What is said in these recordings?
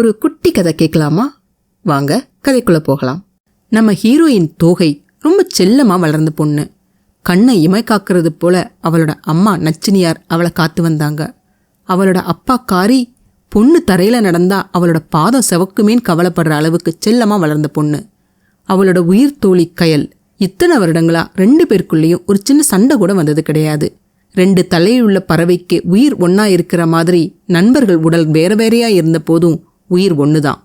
ஒரு குட்டி கதை கேட்கலாமா? வாங்க கதைக்குள்ள போகலாம். நம்ம ஹீரோயின் தோகை ரொம்ப செல்லமா வளர்ந்த பொண்ணு. கண்ணை இமை காக்கிறது போல அவளோட அம்மா நச்சினியார் அவளை காத்து வந்தாங்க. அவளோட அப்பா காரி பொண்ணு தரையில நடந்தா அவளோட பாதம் செவக்குமேன் கவலைப்படுற அளவுக்கு செல்லமா வளர்ந்த பொண்ணு. அவளோட உயிர் தோழி கயல் இத்தனை வருடங்களா ரெண்டு பேருக்குள்ளேயும் ஒரு சின்ன சண்டை கூட வந்தது கிடையாது. ரெண்டு தலையுள்ள பறவைக்கு உயிர் ஒன்னா இருக்கிற மாதிரி நண்பர்கள் உடல் வேற வேறையா இருந்த போதும் உயிர் ஒண்ணுதான்.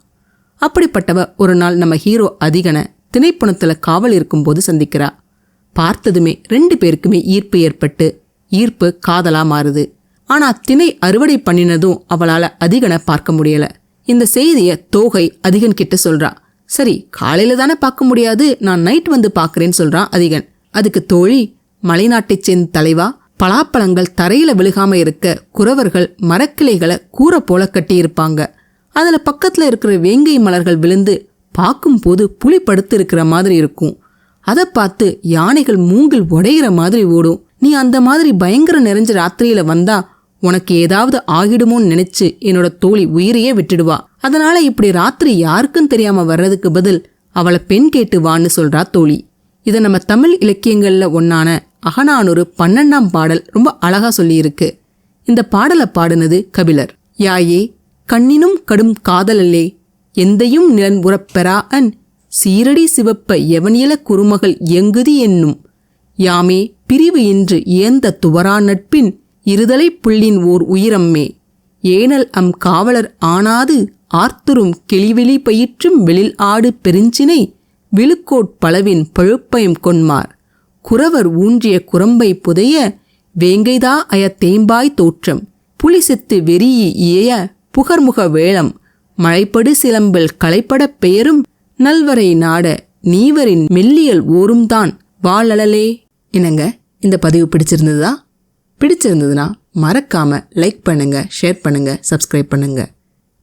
அப்படிப்பட்டவ ஒரு நாள் நம்ம ஹீரோ அதிகனை திணைப்பணத்துல காவல் இருக்கும்போது சந்திக்கிறா. பார்த்ததுமே ரெண்டு பேருக்குமே ஈர்ப்பு ஏற்பட்டு ஈர்ப்பு காதலா மாறுது. ஆனா திணை அறுவடை பண்ணினதும் அவளால அதிகனை பார்க்க முடியல. இந்த செய்திய தோகை அதிகன் கிட்ட சொல்றா. சரி காலையில தானே பார்க்க முடியாது நான் நைட் வந்து பார்க்கறேன்னு சொல்றான் அதிகன். அதுக்கு தோழி மலைநாட்டைச் சேர்ந்த தலைவா பலாப்பழங்கள் தரையில விழுகாம இருக்க குறவர்கள் மரக்கிளைகளை கூரை போல கட்டியிருப்பாங்க. அதுல பக்கத்துல இருக்கிற வேங்கை மலர்கள் விழுந்து பார்க்கும்போது புலி படுத்து இருக்கிற மாதிரி இருக்கும். அதை பார்த்து யானைகள் மூங்கில் உடையிற மாதிரி ஓடும். நீ அந்த மாதிரி பயங்கர நிறைஞ்ச ராத்திரியில வந்தா உனக்கு ஏதாவது ஆகிடுமோன்னு நினைச்சு என்னோட தோழி உயிரையே விட்டுடுவா. அதனால இப்படி ராத்திரி யாருக்கும் தெரியாம வர்றதுக்கு பதில் அவளை பெண் கேட்டு வான்னு சொல்றா தோழி. இதை நம்ம தமிழ் இலக்கியங்கள்ல ஒன்னான அகநானூறு பன்னெண்டாம் பாடல் ரொம்ப அழகா சொல்லியிருக்கு. இந்த பாடலை பாடினது கபிலர். யாயே கண்ணினும் கடும் காதலல்லே எந்தையும் நிலன் உறப்பெறா அன் சீரடி சிவப்ப எவனியல குறுமகள் எங்குதி என்னும். யாமே பிரிவு இன்று ஏந்த துவரா நட்பின் இருதலை புள்ளின் ஓர் உயிரம்மே. ஏனல் அம் காவலர் ஆனாது ஆர்த்துரும் கிளிவிழி பயிற்றும் வெளில் ஆடு பெருஞ்சினை விழுக்கோட் பளவின் பழுப்பயம் கொன்மார். குறவர் ஊன்றிய குரம்பை புதைய வேங்கைதா அய தேம்பாய் தோற்றம் புலிசெத்து வெறியி இயைய புகர்முக வேளம். மழைப்படு சிலம்பில் களைப்படப் பெயரும் நல்வரை நாட நீவரின் மெல்லியல் ஓரும்தான் வாழலலே. என்னங்க? இந்த பதிவு பிடிச்சிருந்ததா? பிடிச்சிருந்ததுன்னா மறக்காம லைக் பண்ணுங்க ஷேர் பண்ணுங்க சப்ஸ்கிரைப் பண்ணுங்க.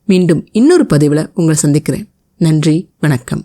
மீண்டும் இன்னொரு பதிவில் உங்களை சந்திக்கிறேன். நன்றி வணக்கம்.